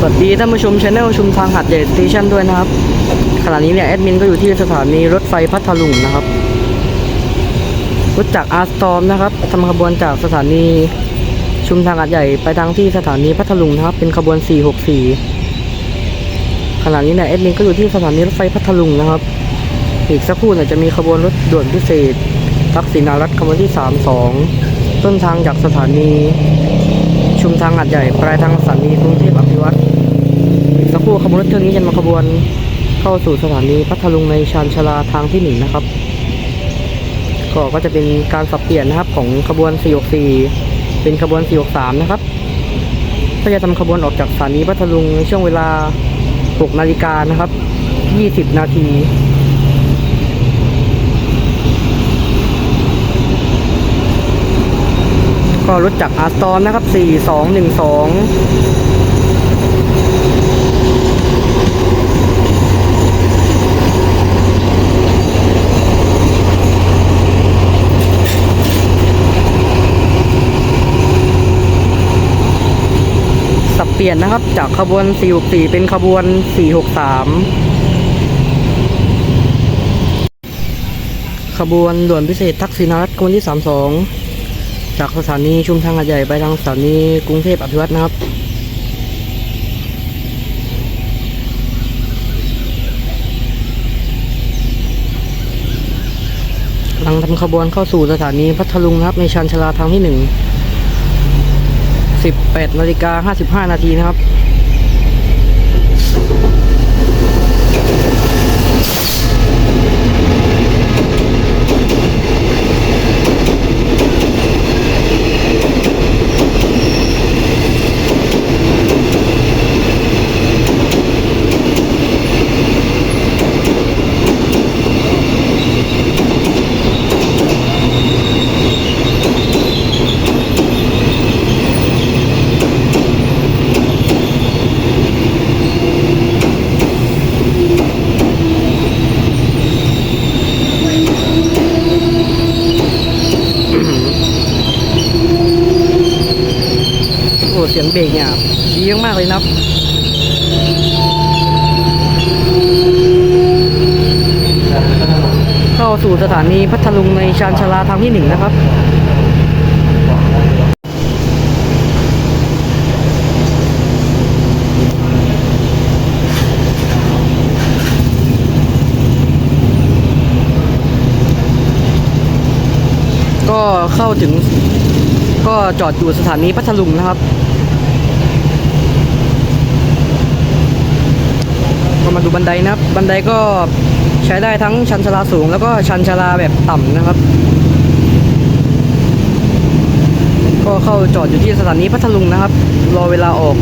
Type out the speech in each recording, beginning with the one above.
สวัสดีท่านผู้ชมช anel ชุมทางหัดใหญ่สเตชันด้วยนะครับขณะนี้เนี่ยแอดมินก็อยู่ที่สถานีรถไฟพัทลุงนะครับรถจากอาร์สตอมนะครับทำขบวนจากสถานีชุมทางหัดใหญ่ไปทางที่สถานีพัทลุงนะครับ เป็นขบวน 464ขณะนี้เนี่ยแอดมินก็อยู่ที่สถานีรถไฟพัทลุงนะครับ อีกสักครู่เนี่ยจะมีขบวนรถด่วนพิเศษทักษิณารัฐขบวนที่ 32 ต้นทางจากสถานีชุมทางหัดใหญ่ปลายทางสถานีกรุงเทพอภิวัตรอีกสักครู่ข บวนรถเที่ยวนี้จะมาขบวนเข้าสู่สถานีพัทลุงในชานชาลาทางที่หนึ่งนะครับ ก็ก็จะเป็นการสับเปลี่ยนนะครับของขบวน 464 เป็นขบวน 463 นะครับ ก็จะทำขบวนออกจากสถานีพัทลุงในช่วงเวลา 6 นาฬิกานะครับ 20 นาทีก็รถจากอาร์ตอมนะครับ 4212 เปลี่ยนนะครับ จากขบวน 464 เป็นขบวน 463 ขบวนด่วนพิเศษทักษิณารัฐขบวนที่ 32 จากสถานีชุมทางหาดใหญ่ไปทางสถานีกรุงเทพอภิวัตนะครับกำลังทำขบวนเข้าสู่สถานีพัทลุงนะครับ ในชานชลาทางที่หนึ่ง 18นาฬิกา55นาทีนะครับ โอ้เสียงเบรกเนี่ย ดีมากๆเลยนะครับเข้าสู่สถานีพัทลุงในชานชาลาทางที่หนึ่งนะครับก็เข้าถึงก็จอดอยู่สถานีพัทลุงนะครับ ก็มา ดูบันไดนะครับ บันไดก็ใช้ได้ทั้งชันชลาสูง แล้วก็ชันชลาแบบต่ำนะครับ ก็เข้าจอดอยู่ที่สถานีพัทลุงนะครับ รอเวลาออก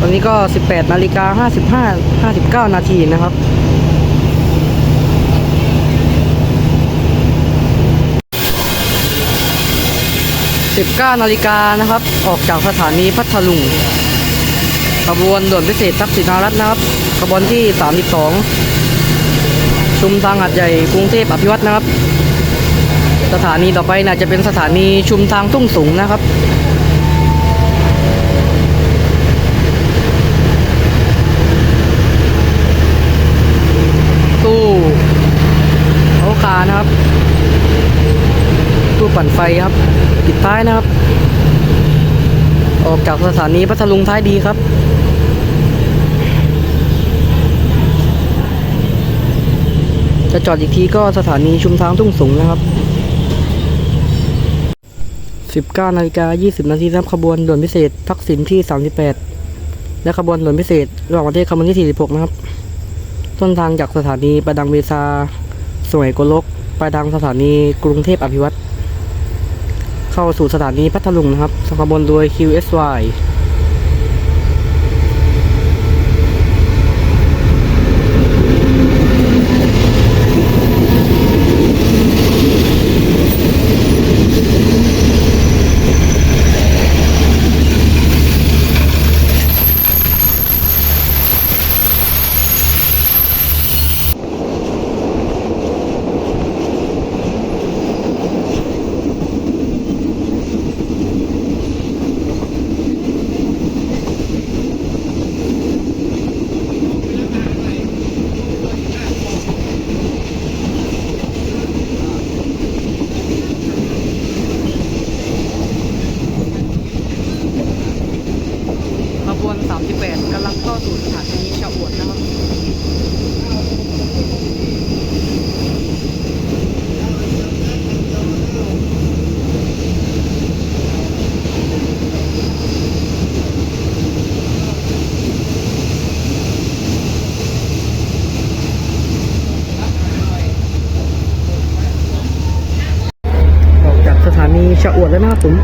ตอนนี้ก็ 18นาฬิกา55 59 นาทีนะครับ19นาฬิกานะครับ ออกจากสถานีพัทลุง ขบวนด่วนพิเศษทักษิณารัฐนะครับ ขบวนที่ 32 ชุมทางหัดใหญ่กรุงเทพอภิวัตรนะครับ สถานีต่อไปน่าจะเป็นสถานีชุมทางทุ่งสูงนะครับตู้โอคานะครับ ตู้ปั่นไฟครับปิดท้ายนะครับ ออกจากสถานีพัทลุงท้ายดีครับ จะจอดอีกทีก็สถานีชุมทางทุ่งสูงนะครับ 19นาฬิกา20 นาทีนะครับขบวนด่วนพิเศษทักษิณที่ 38 และขบวนด่วนพิเศษระหว่างประเทศขบวนที่ 46 นะครับ ต้นทางจากสถานีประดังเบซาสวยโกลกไปทางสถานีกรุงเทพอภิวัตร เข้าสู่สถานีพัทลุงนะครับขบวนโดย QSY นีชะอวดแล้วนะครับผม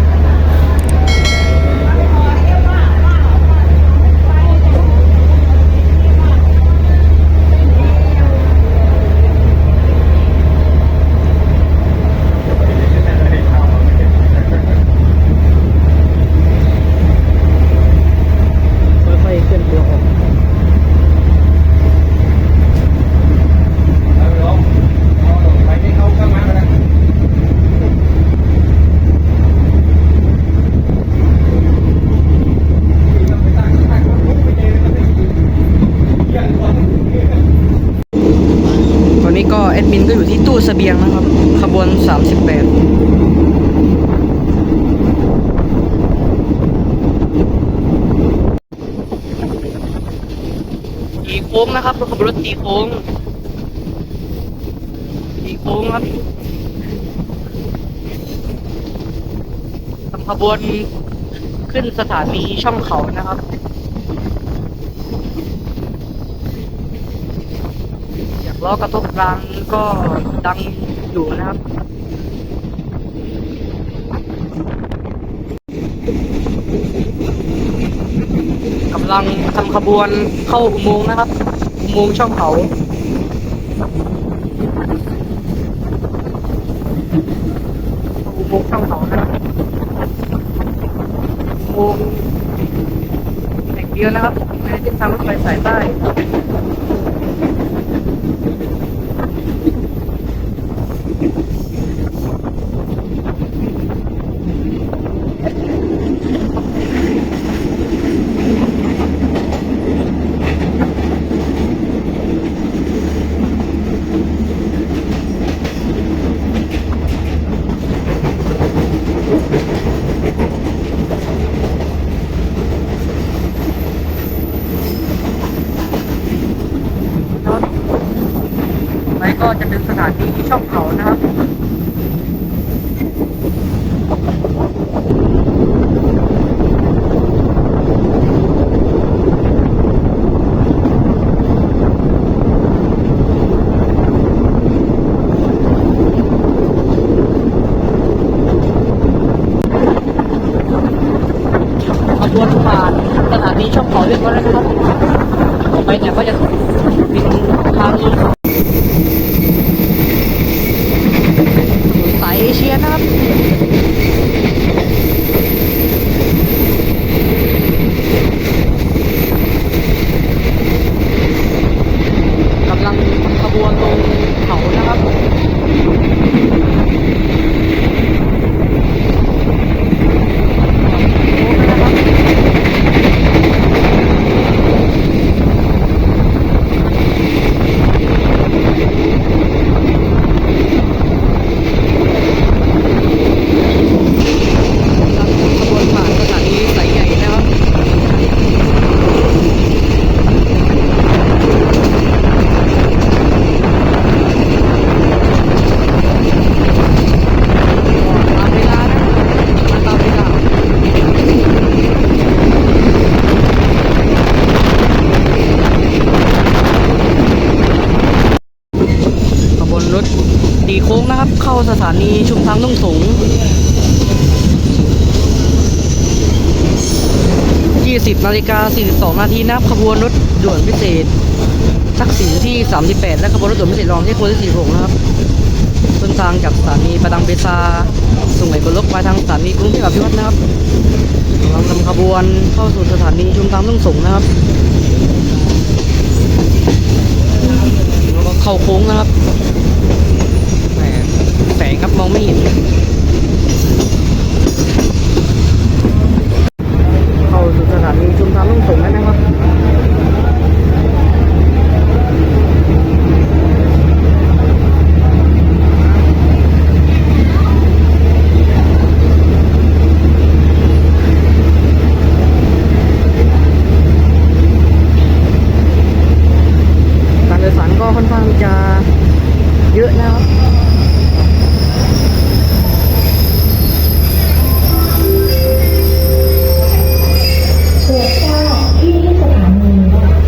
ค่อยๆเคลื่อนตัวออก ไปที่เขาเข้ามาแล้ว ตอนนี้ก็แอดมิน ก็อยู่ที่ตู้เสบียงนะครับ ขบวน 38ีโค้งนะครับรถขบวนรถตีโค้งตีโค้งครับทำขบวนขึ้นสถานีช่องเขานะครับ อยาก ล้อกระทบกลางก็ดังอยู่นะครับกำลังทำขบวนเข้าอุโมงค์นะครับ อุโมงค์ช่องเขาอุโมงค์ช่องเขานะครับอุโมงค์แห่งเดียวนะครับในเส้นทางรถไฟสายใต้ นะครับไปก็จะเป็นสถานที่ช่องเขานะครับ ขบวนผ่านสถานี ช่องเขาเรียบร้อยแล้วนะครับต่อไปเนี่ยก็จะเป็นทางลงเขาสายเอเชียนะครับ กำลังขบวนลงเขานะครับ ขบวนผ่านสถานีสายใหญ่นะครับ ตามเวลานะมาตามเวลาขบวนรถตีโค้งนะครับ เข้าสถานีชุมทางนุ่งสง 20นาฬิกา42นาทีนับขบวนรถด่วนพิเศษทักษิณที่ 38 และขบวนรถด่วนพิเศษรองที่โคที่46นะครับต้นทางจากสถานีประดังเบซาส่งไหลบนรถไปทางสถานีกรุงเทพอภิวัฒน์นะครับกำลังนำขบวนเข้าสู่สถานีชุมทางต้องส่งนะครับแล้วก็เข้าโค้งนะครับแหมแสงครับมองไม่เห็น เข้าสู่สถานีชุมทางต้องส่งแล้วนะครับ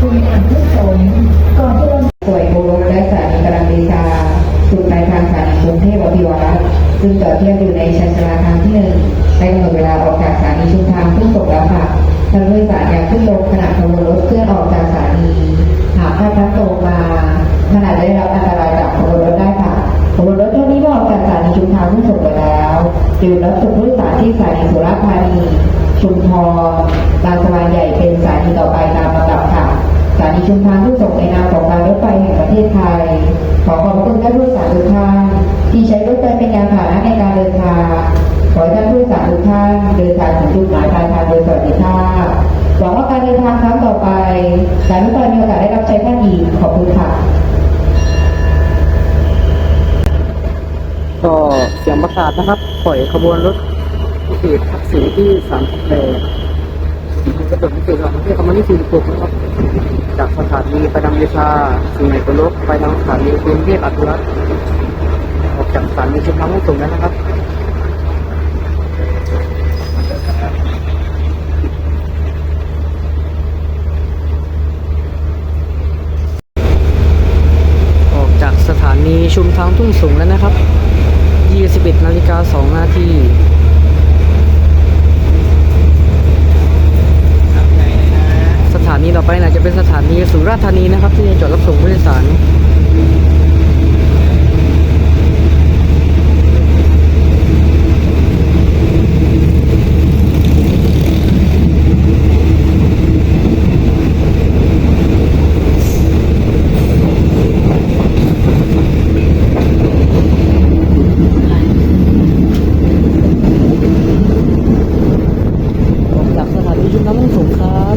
คุณอันผู้สมก่อนที่เราป่วยโบรถและสถานีกำลังเดชาสู่ปลายทางสถานีกรุงเทพอภิวัต ซึ่งจอดเทียบอยู่ในชันชลาทางที่หนึ่งในกำหนดเวลาออกจากสถานีชุมทางขึ้นตกแล้วค่ะทานผู้โดยสารยาขึ้นลงขณะขบวนรถเคลื่อนออกจากสถานีหากพลาดพลั้งตกมาขณะได้รับอันตรายจากขบวนรถได้ค่ะขบวนรถเท่านี้ก็ออกจากสถานีชุมทางขึ้นตกไปแล้วจึงรับส่งผู้โดยสารที่สถานีสุราษฎร์ธานีชุมพรบางสะพานใหญ่เป็นสถานีต่อไปตามลำดับค่ะ สถานีชุมทางผู้ส่งในนามของการรถไฟแห่งประเทศไทย ขอขอบคุณท่านผู้โดยสารทุกท่านที่ใช้รถไฟเป็นยานพาหนะในการเดินทาง ขอให้ท่านผู้โดยสารทุกท่านเดินทางถึงจุดหมายปลายทางโดยสวัสดิภาพหวังว่าการเดินทางครั้งต่อไปสายรถไฟมีโอกาสได้รับใช้ท่านอีกขอบคุณค่ะก็เสียงประกาศนะครับ ปล่อยขบวนรถพิเศษทักษิณที่สามสิบแปด กระโดดพิเศษของประเทศคอมมิวนิสต์สี่สิบหกนะครับ จากสถานีไปทางเดชาสิ่งไหนก็ลบไปทางสถานีกรุงเทพอัตุรัตน์ออกจากสถานีชุมทางมุ่งส่งแล้วนะครับออกจากสถานีชุมทางทุ่งสูงแล้วนะครับ 21นาฬิกา2นาที สถานีต่อไปน่าจะเป็นสถานี สุราษฎร์ธานีนะครับ ที่จะจอดรับส่งผู้โดยสาร ออกจากสถานีชุมทางมุ่งสูงครับ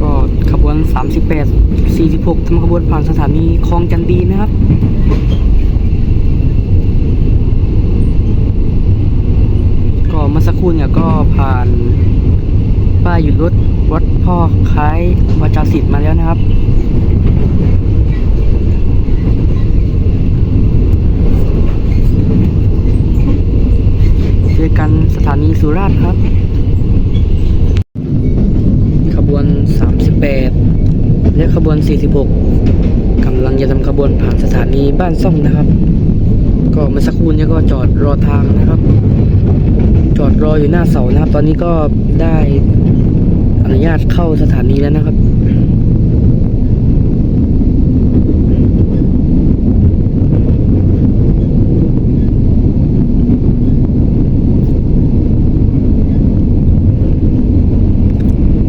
ก็ขบวน 38 46ทำขบวนผ่านสถานีคลองจันดีนะครับก็เมื่อสักครู่เนี่ยก็ผ่านป้ายหยุดรถวัดพ่อคล้ายวาจาศิษย์มาแล้วนะครับเจอกันสถานีสุราษฎร์ครับ ขบวน 38 และขบวน 46กำลังจะทำขบวนผ่านสถานีบ้านซ่องนะครับ ก็เมื่อสักครู่นี้ก็จอดรอทางนะครับ จอดรออยู่หน้าเสานะครับ ตอนนี้ก็ได้อนุญาตเข้าสถานีแล้วนะครับ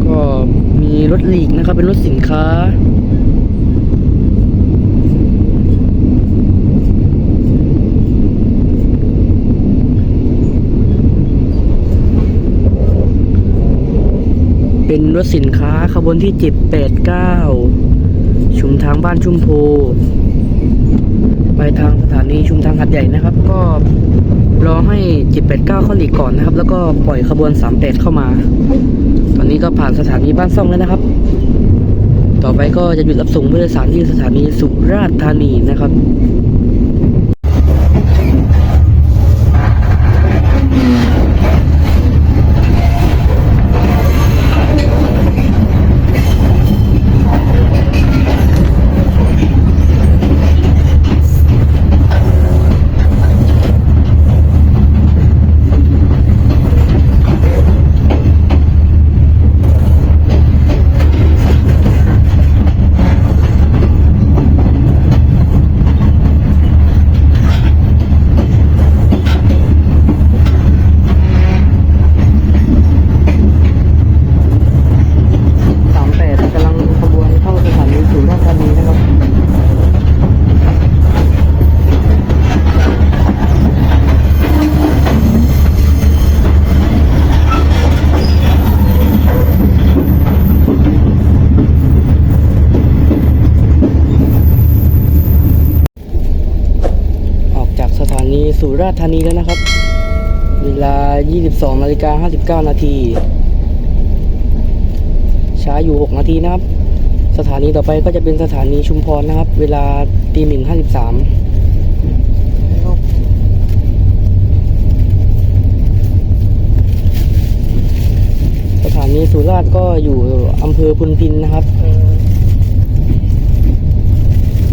ก็มีรถหลีก นะครับเป็นรถสินค้า เป็นรถสินค้าขบวนที่เจ็ดแปดเก้าชุมทางบ้านชุมโพ ไปทางสถานีชุมทางหัดใหญ่นะครับ ก็รอให้เจ็ดแปดเก้าเข้าหลีกก่อนนะครับ แล้วก็ปล่อยขบวนสามแปดเข้ามา ตอนนี้ก็ผ่านสถานีบ้านซ่องแล้วนะครับ ต่อไปก็จะหยุดรับส่งผู้โดยสารที่สถานีสุราษฎร์ธานีนะครับ สุราษฎร์ธานีแล้วนะครับ เวลา 22นาฬิกา59 นาที ช้าอยู่ 6 นาทีนะครับ สถานีต่อไปก็จะเป็นสถานีชุมพรนะครับ เวลาตีหนึ่งห้าสิบสามสถานีสุราษฎร์ก็อยู่อำเภอพุนพินนะครับ